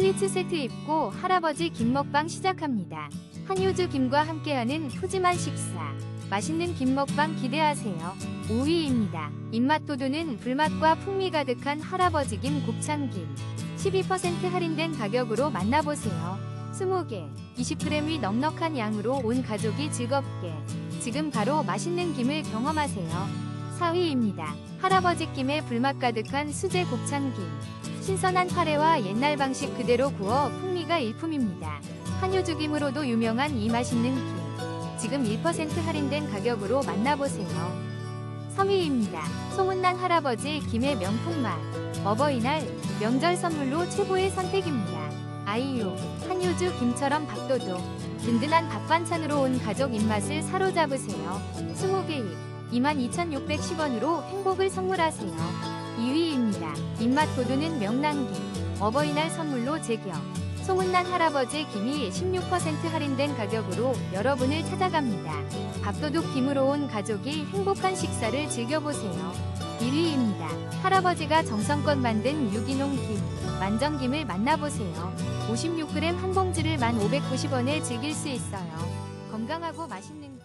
플리츠 세트 입고 할아버지 김 먹방 시작합니다. 한효주 김과 함께하는 푸짐한 식사. 맛있는 김 먹방 기대하세요. 5위입니다. 입맛 돋우는 불맛과 풍미 가득한 할아버지 김 곱창김. 12% 할인된 가격으로 만나보세요. 20개, 20g이 넉넉한 양으로 온 가족이 즐겁게. 지금 바로 맛있는 김을 경험하세요. 4위입니다. 할아버지 김에 불맛 가득한 수제 곱창김. 신선한 파래와 옛날 방식 그대로 구워 풍미가 일품입니다. 한효주김으로도 유명한 이 맛있는 김. 지금 1% 할인된 가격으로 만나보세요. 3위입니다. 소문난 할아버지 김의 명품 맛. 어버이날 명절 선물로 최고의 선택입니다. 아이유, 한효주 김처럼 밥도둑. 든든한 밥 반찬으로 온 가족 입맛을 사로잡으세요. 20개 입 22,610원으로 행복을 선물하세요. 2위입니다. 입맛 돋우는 명랑김. 어버이날 선물로 제격. 소문난 할아버지 김이 16% 할인된 가격으로 여러분을 찾아갑니다. 밥도둑 김으로 온 가족이 행복한 식사를 즐겨보세요. 1위입니다. 할아버지가 정성껏 만든 유기농 김, 만정김을 만나보세요. 56g 한 봉지를 1,590원에 즐길 수 있어요. 건강하고 맛있는